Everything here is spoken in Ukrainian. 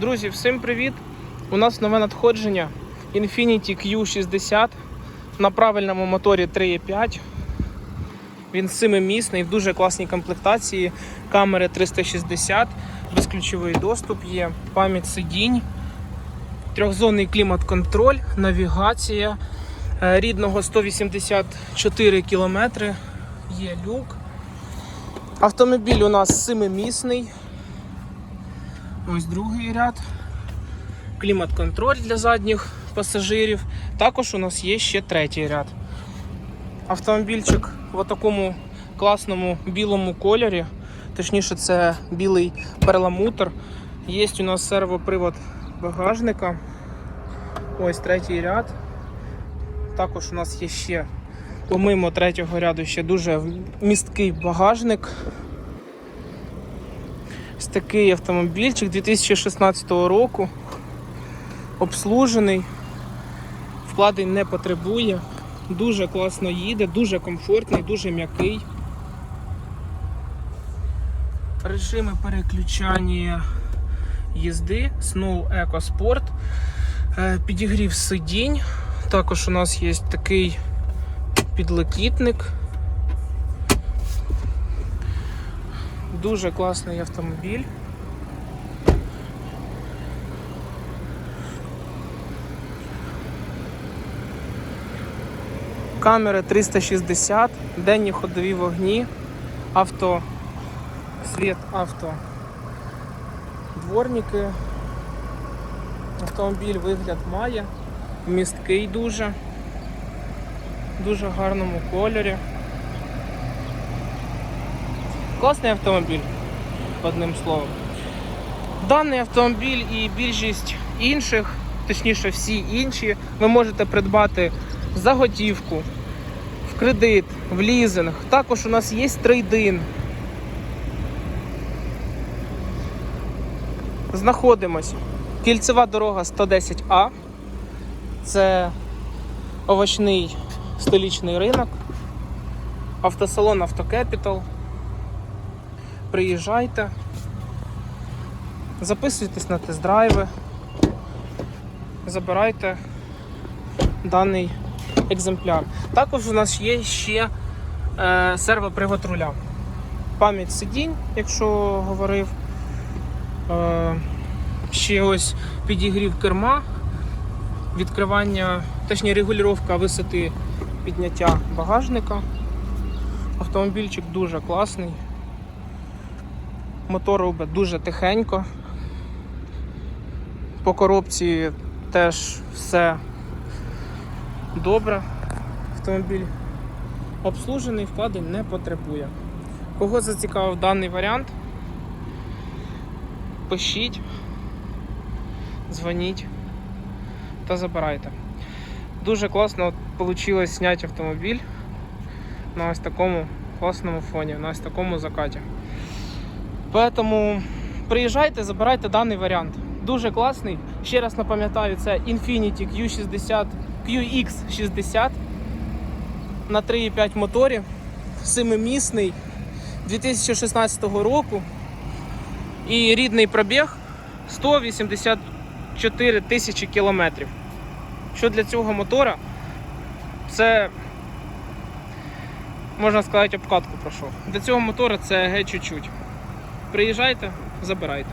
Друзі, всім привіт! У нас нове надходження Infiniti Q60 на правильному моторі 3.5. Він семимісний, в дуже класній комплектації. Камери 360, безключовий доступ є, пам'ять сидінь, трьохзонний клімат-контроль, навігація. Е, Рідного 184 км. Є люк. Автомобіль у нас семимісний. Ось другий ряд. Клімат-контроль для задніх пасажирів. Також у нас є ще третій ряд. Автомобільчик в такому класному білому кольорі. Точніше, це білий перламутр. Є у нас сервопривод багажника. Ось третій ряд. Також у нас є ще, помимо третього ряду, ще дуже місткий багажник. Ось такий автомобільчик 2016 року. Обслужений, вкладень не потребує, дуже класно їде, дуже комфортний, дуже м'який. Режими переключання їзди, Snow Eco Sport, Е, підігрів сидінь. Також у нас є такий підлокітник. Дуже класний автомобіль. Камери 360, денні ходові вогні, авто, світ авто, дворники. Автомобіль вигляд має, місткий дуже, дуже гарному кольорі. Класний автомобіль, одним словом. Даний автомобіль і більшість інших, точніше всі інші, ви можете придбати за готівку, в кредит, в лізинг. Також у нас є трейдин. Знаходимось. Кільцева дорога 110А. Це овочний столічний ринок. Автосалон Автокепітал. Приїжджайте, записуйтесь на тест-драйви, забирайте даний екземпляр. Також у нас є ще е, сервопривод руля. Пам'ять сидінь, якщо говорив. Е, ще ось підігрів керма, відкривання, точніше регулювання висоти підняття багажника. Автомобільчик дуже класний. Мотор робить дуже тихенько. По коробці теж все добре. Автомобіль обслужений, вкладень не потребує. Кого зацікавив даний варіант? Пишіть, дзвоніть та забирайте. Дуже класно вийшло зняти автомобіль на ось такому класному фоні, на ось такому закаті. Поэтому приїжджайте, забирайте даний варіант. Дуже класний. Ще раз напам'ятаю, це Infiniti Q60, QX60 на 3,5 моторі, семимісний 2016 року. І рідний пробіг 184 тисячі кілометрів. Що для цього мотора? Це, можна сказати, обкатку пройшов. Для цього мотора це геть чуть-чуть. Приїжджайте, забирайте.